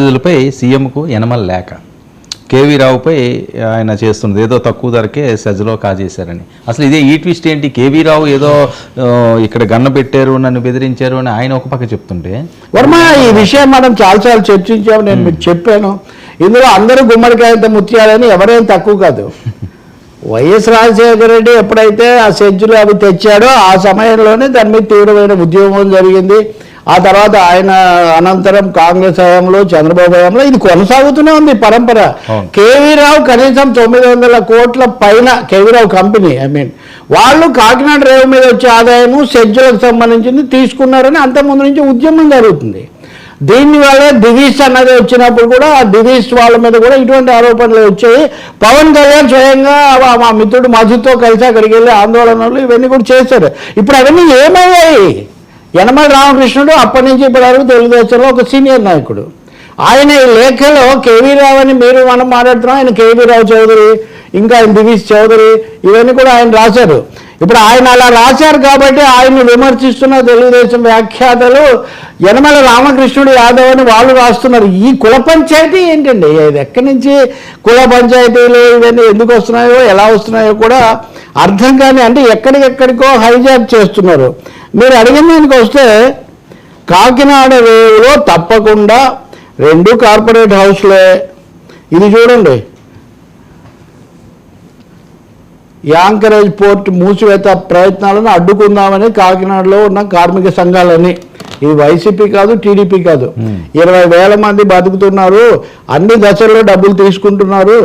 బాధితులపై సీఎంకు యనమల లేఖ కేవీ రావుపై ఆయన చేస్తున్నది. ఏదో తక్కువ ధరకే సెజ్లో కాజేశారని. అసలు ఇదే ఈ ట్విస్ట్ ఏంటి? కేవీ రావు ఏదో ఇక్కడ గన్న పెట్టారు నన్ను బెదిరించారు అని ఆయన ఒక పక్క చెప్తుంటే. వర్మ ఈ విషయం మనం చాలాసార్లు చర్చించాము నేను మీకు చెప్పాను. ఇందులో అందరూ గుమ్మడికాయంత ముత్యాలని ఎవరేం తక్కువ కాదు. వైఎస్ రాజశేఖర రెడ్డి ఎప్పుడైతే ఆ సెంచులు అవి తెచ్చాడో ఆ సమయంలోనే దాని మీద తీవ్రమైన ఉద్యమం జరిగింది. ఆ తర్వాత ఆయన అనంతరం కాంగ్రెస్ హయాంలో చంద్రబాబు హయాంలో ఇది కొనసాగుతూనే ఉంది పరంపర. అవును. కేవీ రావు కనీసం తొమ్మిది వందల కోట్ల పైన KV Rao company I mean వాళ్ళు కాకినాడ రేవు మీద వచ్చే ఆదాయము సెజ్జులకు సంబంధించింది తీసుకున్నారని అంతకుముందు నుంచి ఉద్యమం జరుగుతుంది. దీని వల్ల దివీస్ అన్నది వచ్చినప్పుడు కూడా ఆ దివీస్ వాళ్ళ మీద కూడా ఇటువంటి ఆరోపణలు వచ్చాయి. పవన్ కళ్యాణ్ స్వయంగా మా మిత్రుడు మధుతో కలిసి అక్కడికి వెళ్ళి ఆందోళనలు ఇవన్నీ కూడా చేశారు. ఇప్పుడు అవన్నీ ఏమయ్యాయి? యనమల రామకృష్ణుడు అప్పటి నుంచి ఇప్పటి వరకు తెలుగుదేశంలో ఒక సీనియర్ నాయకుడు. ఆయన ఈ లేఖలో కేవీ రావు అని మీరు మనం మాట్లాడుతున్నాం. ఆయన కేవీ రావు చౌదరి ఇంకా ఆయన దివీష్ చౌదరి ఇవన్నీ కూడా ఆయన రాశారు. ఇప్పుడు ఆయన అలా రాశారు కాబట్టి ఆయన్ని విమర్శిస్తున్న తెలుగుదేశం వ్యాఖ్యాతలు యనమల రామకృష్ణుడు యాదవ్ అని వాళ్ళు రాస్తున్నారు. ఈ కుల పంచాయతీ ఏంటండి? ఇది ఎక్కడి నుంచి కుల పంచాయతీలు ఇవన్నీ ఎందుకు వస్తున్నాయో ఎలా వస్తున్నాయో కూడా అర్థం కానీ అంటే ఎక్కడికెక్కడికో హైజాక్ చేస్తున్నారు. మీరు అడిగిన దానికి వస్తే కాకినాడ రేవులో తప్పకుండా రెండు కార్పొరేట్ హౌస్లే ఇది చూడండి. యాంకరేజ్ పోర్ట్ మూసివేత ప్రయత్నాలను అడ్డుకుందామని కాకినాడలో ఉన్న కార్మిక సంఘాలని. ఇది వైసీపీ కాదు టీడీపీ కాదు. ఇరవై వేల మంది బతుకుతున్నారు. అన్ని దశల్లో డబ్బులు తీసుకుంటున్నారు.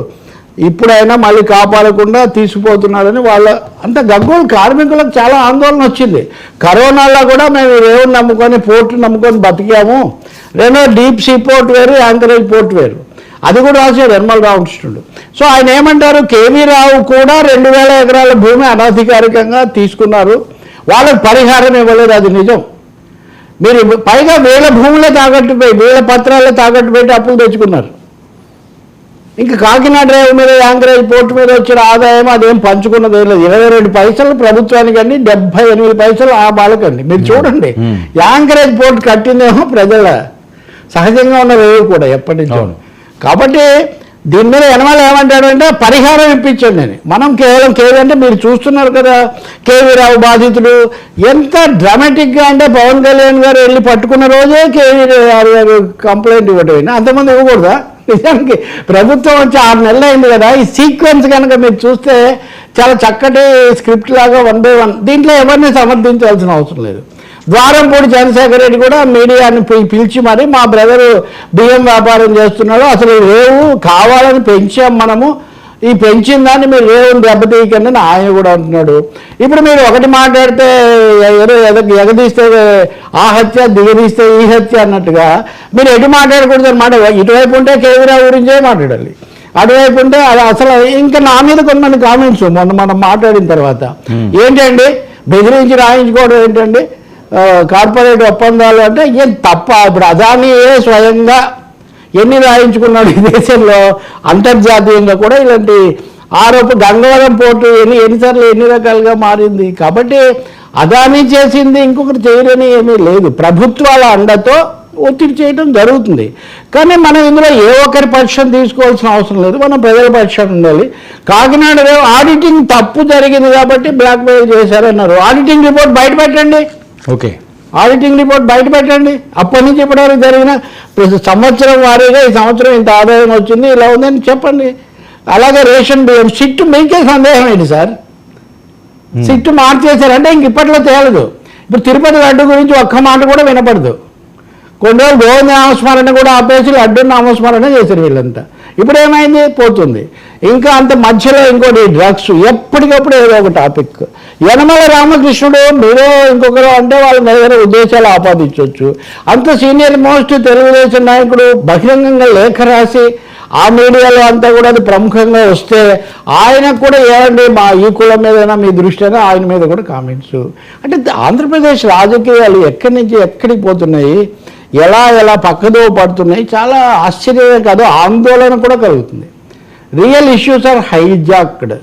ఇప్పుడైనా మళ్ళీ కాపాడకుండా తీసుకుపోతున్నారని వాళ్ళ అంటే గగ్గోలు కార్మికులకు చాలా ఆందోళన వచ్చింది. కరోనాలో కూడా మేము రేవుని నమ్ముకొని పోర్టు నమ్ముకొని బతికాము. రెండో డీప్ సీ పోర్ట్ వేరు యాంకరేజ్ పోర్ట్ వేరు. అది కూడా రాశాడు నిర్మల్ రామకృష్ణుడు సో ఆయన ఏమంటారు? కేవీ రావు కూడా రెండు వేల ఎకరాల భూమి అనధికారికంగా తీసుకున్నారు. వాళ్ళకి పరిహారం ఇవ్వలేదు అది నిజం. మీరు పైగా వేల భూములే తాకట్టు పెట్టి వేల పత్రాలే తాకట్టు పెట్టి అప్పులు తెచ్చుకున్నారు. ఇంకా కాకినాడ రేవు మీద యాంకరేజ్ పోర్టు మీద వచ్చిన ఆదాయం అదేం పంచుకున్నది లేదు. ఇరవై రెండు పైసలు ప్రభుత్వానికి అండి డెబ్బై ఎనిమిది పైసలు ఆ బాలకండి మీరు చూడండి. యాంకరేజ్ పోర్ట్ కట్టిందేమో ప్రజల సహజంగా ఉన్న రేవు కూడా ఎప్పటి నుంచో. కాబట్టి దీని మీద యనమల ఏమంటాడు అంటే పరిహారం ఇప్పించండి నేను మనం కేవలం కేవీ అంటే మీరు చూస్తున్నారు కదా కేవీ రావు బాధితుడు. ఎంత డ్రామాటిక్గా అంటే పవన్ కళ్యాణ్ గారు వెళ్ళి పట్టుకున్న రోజే కేవీ రావు గారు కంప్లైంట్ ఇవ్వటం అంతమంది ఇవ్వకూడదా? నిజానికి ప్రభుత్వం వచ్చి ఆరు నెలలు అయింది కదా ఈ సీక్వెన్స్ కనుక మీరు చూస్తే చాలా చక్కటి స్క్రిప్ట్ లాగా వన్ బై వన్ దీంట్లో ఎవరిని సమర్థించాల్సిన అవసరం లేదు. ద్వారంపూడి చంద్రశేఖర్ రెడ్డి కూడా మీడియాని పిలిచి మరి మా బ్రదర్ బియ్యం వ్యాపారం చేస్తున్నాడు. అసలు రేవు కావాలని పెంచాం మనము. ఈ పెంచిన దాన్ని మీరు రేవుని దెబ్బతీయకండి అని ఆయన కూడా అంటున్నాడు. ఇప్పుడు మీరు ఒకటి మాట్లాడితే ఏదో ఎద- ఎగదీస్తే ఆ హత్య దిగదీస్తే ఈ హత్య అన్నట్టుగా మీరు ఎటు మాట్లాడకూడదు అనమాట ఇటువైపు ఉంటే కేవీరావు గురించే మాట్లాడాలి. అటువైపు ఉంటే అది అసలు ఇంకా నా మీద కొన్ని కామెంట్స్ మొన్న మనం మాట్లాడిన తర్వాత. ఏంటండి? బెదిరించి రాయించుకోవడం ఏంటండి? కార్పొరేట్ ఒప్పందాలు అంటే ఏం తప్ప? ఇప్పుడు అదానియే స్వయంగా ఎన్ని రాయించుకున్నాడు ఈ దేశంలో? అంతర్జాతీయంగా కూడా ఇలాంటి ఆరోప గంగవరం పోర్టు ఎన్ని ఎన్నిసార్లు ఎన్ని రకాలుగా మారింది? కాబట్టి అదానీ చేసింది ఇంకొకటి చేయరని ఏమీ లేదు. ప్రభుత్వాల అండతో ఒత్తిడి చేయడం జరుగుతుంది. కానీ మనం ఇందులో ఏ ఒక్కరి పక్షం తీసుకోవాల్సిన అవసరం లేదు. మనం ప్రజల పక్షం ఉండాలి. కాకినాడలో ఆడిటింగ్ తప్పు జరిగింది కాబట్టి బ్లాక్మెయిల్ చేశారన్నారు. ఆడిటింగ్ రిపోర్ట్ బయట పెట్టండి. ఓకే. ఆడిటింగ్ రిపోర్ట్ బయట పెట్టండి. అప్పటి నుంచి ఇప్పటివరకు జరిగిన ప్రతి సంవత్సరం వారీగా ఈ సంవత్సరం ఇంత ఆదాయం వచ్చింది ఇలా ఉందని చెప్పండి. అలాగే రేషన్ బియ్యం సిట్టు మీకే సందేహం ఏంటి సార్? సిట్టు మార్చేశారంటే ఇంక ఇప్పట్లో తేలదు. ఇప్పుడు తిరుపతి లడ్డు గురించి ఒక్క మాట కూడా వినపడదు. కొన్ని రోజులు గోవింద నామస్మరణ కూడా ఆపేసి లడ్డు నామస్మరణ చేశారు వీళ్ళంతా. ఇప్పుడు ఏమైంది పోతుంది. ఇంకా అంత మధ్యలో ఇంకోటి డ్రగ్స్. ఎప్పటికప్పుడు ఏదో ఒక టాపిక్. యనమల రామకృష్ణుడు మీరు ఇంకొకరు అంటే వాళ్ళ దగ్గర ఉద్దేశాలు ఆపాదించవచ్చు అంత సీనియర్ మోస్ట్ తెలుగుదేశం నాయకుడు బహిరంగంగా లేఖ రాసి ఆ మీడియాలో అంతా కూడా అది ప్రముఖంగా వస్తే ఆయనకు కూడా ఏమండి మా ఈ కులం మీదైనా మీ దృష్టినా ఆయన మీద కూడా కామెంట్స్. అంటే ఆంధ్రప్రదేశ్ రాజకీయాలు ఎక్కడి నుంచి ఎక్కడికి పోతున్నాయి? ఎలా ఎలా పక్కదో పడుతున్నాయి. చాలా ఆశ్చర్యమే కాదు ఆందోళన కూడా కలుగుతుంది. Real issues are hijacked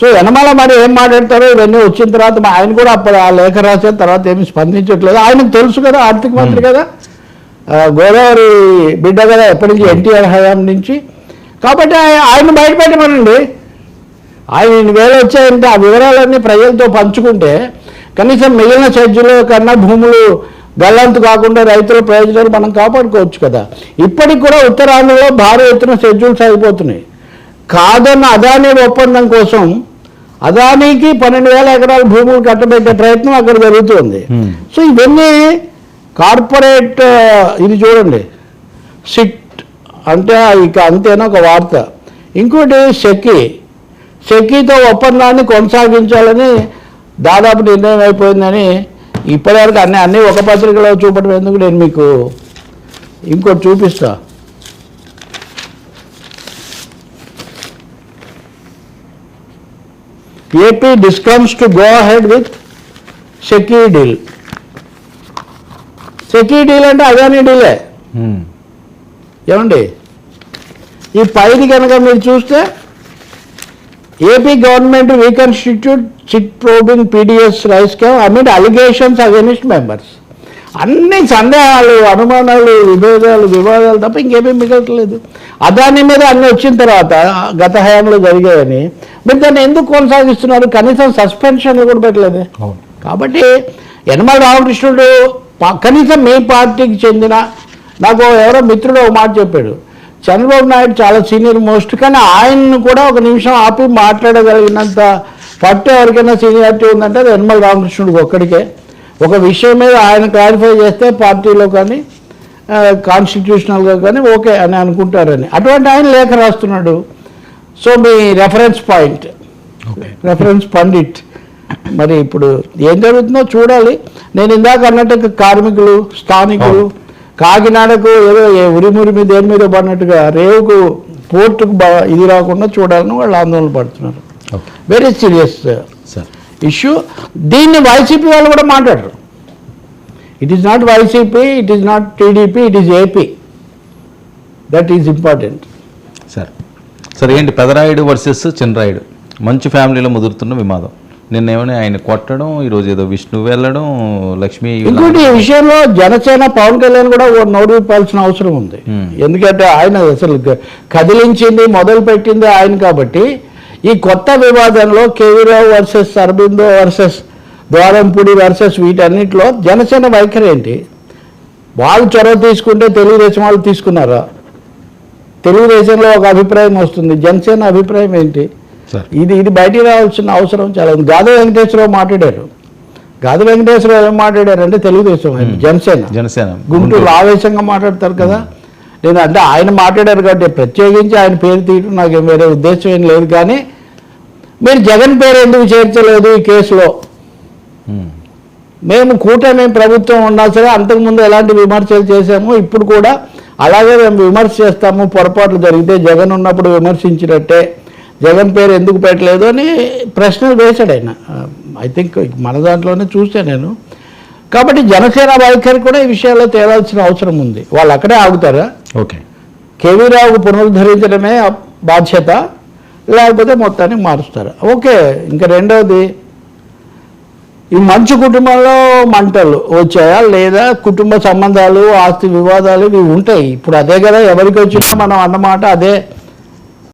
so Yanamala మరి ఏం మాట్లాడతారో ఇవన్నీ వచ్చిన తర్వాత ఆయన కూడా అప్పుడు ఆ లేఖ రాసిన తర్వాత ఏమి స్పందించట్లేదు. ఆయనకు తెలుసు కదా ఆర్థిక మంత్రి కదా. ఆ, గోదావరి బిడ్డ కదా ఎప్పటి నుంచి ఎన్టీఆర్ హయాం నుంచి. కాబట్టి ఆయ- ఆయన బయటపెట్టమనండి. ఆయన ఇన్ని వేలు వచ్చాయంటే ఆ వివరాలన్నీ ప్రజలతో పంచుకుంటే కనీసం మిగిలిన ఛార్జీల కన్నా భూములు గల్లంతు కాకుండా రైతుల ప్రయోజనాలు మనం కాపాడుకోవచ్చు కదా. ఇప్పటికి కూడా ఉత్తరాంధ్రలో భారీ ఎత్తున షెడ్యూల్స్ అయిపోతున్నాయి కాదన్న అదానీ ఒప్పందం కోసం అదానీకి పన్నెండు వేల ఎకరాల భూములు కట్టబెట్టే ప్రయత్నం అక్కడ జరుగుతుంది. సో ఇవన్నీ కార్పొరేట్ ఇది చూడండి. సిట్ అంటే ఇక అంతేనా ఒక వార్త. ఇంకోటి సెకి. సెకీతో ఒప్పందాన్ని కొనసాగించాలని దాదాపు నిర్ణయం అయిపోయిందని ఇప్పటివరకు అన్ని అన్ని ఒక పత్రికలో చూపడం ఎందుకు నేను మీకు ఇంకోటి చూపిస్తా. AP discoms to go ahead with SECI deal. SECI deal అంటే అదానీ డీలే. ఏమండి? ఈ పైది కనుక మీరు చూస్తే AP government reconstitute chit probing PDS rice scam amid allegations against members అన్ని సందేహాలు అనుమానాలు విభేదాలు వివాదాలు తప్ప ఇంకేమీ మిగలట్లేదు. అదాని మీద అన్ని వచ్చిన తర్వాత గత హయాంలో జరిగాయని మీరు దాన్ని ఎందుకు కొనసాగిస్తున్నారు? కనీసం సస్పెన్షన్ కూడా పెట్టలేదు. కాబట్టి యనమల రామకృష్ణుడు కనీసం మీ పార్టీకి చెందిన నాకు ఎవరో మిత్రుడు ఒక మాట చెప్పాడు. చంద్రబాబు నాయుడు చాలా సీనియర్ మోస్ట్ కానీ ఆయన్ను కూడా ఒక నిమిషం ఆపి మాట్లాడగలిగినంత పట్టు ఎవరికైనా సీనియారిటీ ఉందంటే అది యనమల రామకృష్ణుడికి ఒక్కడికే. ఒక విషయం మీద ఆయన క్లారిఫై చేస్తే పార్టీలో కానీ కాన్స్టిట్యూషనల్గా కానీ ఓకే అని అనుకుంటారని. అటువంటి ఆయన లేఖ రాస్తున్నాడు. సో మీ reference point okay. Reference Pandit మరి ఇప్పుడు ఏం జరుగుతుందో చూడాలి. నేను ఇందాక అన్నట్టు కార్మికులు స్థానికులు కాకినాడకు ఏదో ఏ ఉరిమురిమి దేని మీద పడినట్టుగా రేవుకు పోర్టుకు బా ఇది రాకుండా చూడాలని వాళ్ళు ఆందోళన పడుతున్నారు. వెరీ సీరియస్ సార్ ఇష్యూ దీన్ని వైసీపీ వాళ్ళు కూడా మాట్లాడరు. It is not YCP it is not TDP it is AP that is important sir సరే ఏంటి? పెదరాయుడు వర్సెస్ చిన్నరాయుడు. మంచి ఫ్యామిలీలో ముదురుతున్న వివాదం నిన్న ఏమైనా ఆయన కొట్టడం ఈరోజు ఏదో విష్ణు వెళ్ళడం లక్ష్మి ఇంకోటి ఈ విషయంలో జనసేన పవన్ కళ్యాణ్ కూడా నోరు విప్పాల్సిన అవసరం ఉంది. ఎందుకంటే ఆయన అసలు కదిలించింది మొదలు పెట్టింది ఆయన కాబట్టి ఈ కొత్త వివాదంలో KV Rao versus Aurobindo versus Dwarampudi versus వీటన్నిటిలో జనసేన వైఖరి ఏంటి? వాళ్ళు చొరవ తీసుకుంటే తెలుగుదేశం వాళ్ళు తీసుకున్నారా? తెలుగుదేశంలో ఒక అభిప్రాయం వస్తుంది. జనసేన అభిప్రాయం ఏంటి? ఇది ఇది బయటికి రావాల్సిన అవసరం చాలా ఉంది. గాది వెంకటేశ్వరరావు మాట్లాడారు. గాది వెంకటేశ్వరరావు ఏం మాట్లాడారు అంటే తెలుగుదేశం ఆయన, జనసేన. జనసేన. గుంటూరు. ఆవేశంగా మాట్లాడతారు కదా. నేను అంటే ఆయన మాట్లాడారు కాబట్టి ప్రత్యేకించి ఆయన పేరు తీయడం నాకు వేరే ఉద్దేశం ఏం లేదు కానీ మీరు జగన్ పేరు ఎందుకు చేర్చలేదు ఈ కేసులో. మేము. కూటమి ప్రభుత్వం ఉన్నా సరే అంతకుముందు ఎలాంటి విమర్శలు చేశాము ఇప్పుడు కూడా అలాగే మేము విమర్శ చేస్తాము పొరపాట్లు జరిగితే జగన్ ఉన్నప్పుడు విమర్శించినట్టే. జగన్ పేరు ఎందుకు పెట్టలేదు అని ప్రశ్నలు వేశాడు ఆయన. ఐ థింక్ మన దాంట్లోనే చూసా నేను. కాబట్టి జనసేన వైఖరి కూడా ఈ విషయాల్లో తేలాల్సిన అవసరం ఉంది. వాళ్ళు అక్కడే ఆగుతారా? ఓకే. కేవీ రావుకు పునరుద్ధరించడమే బాధ్యత లేకపోతే మొత్తాన్ని మారుస్తారా? ఓకే ఇంకా రెండవది ఈ మంచు కుటుంబంలో మంటలు వచ్చాయా లేదా? కుటుంబ సంబంధాలు ఆస్తి వివాదాలు ఇవి ఉంటాయి. ఇప్పుడు అదే కదా ఎవరికి వచ్చినా మనం అన్నమాట అదే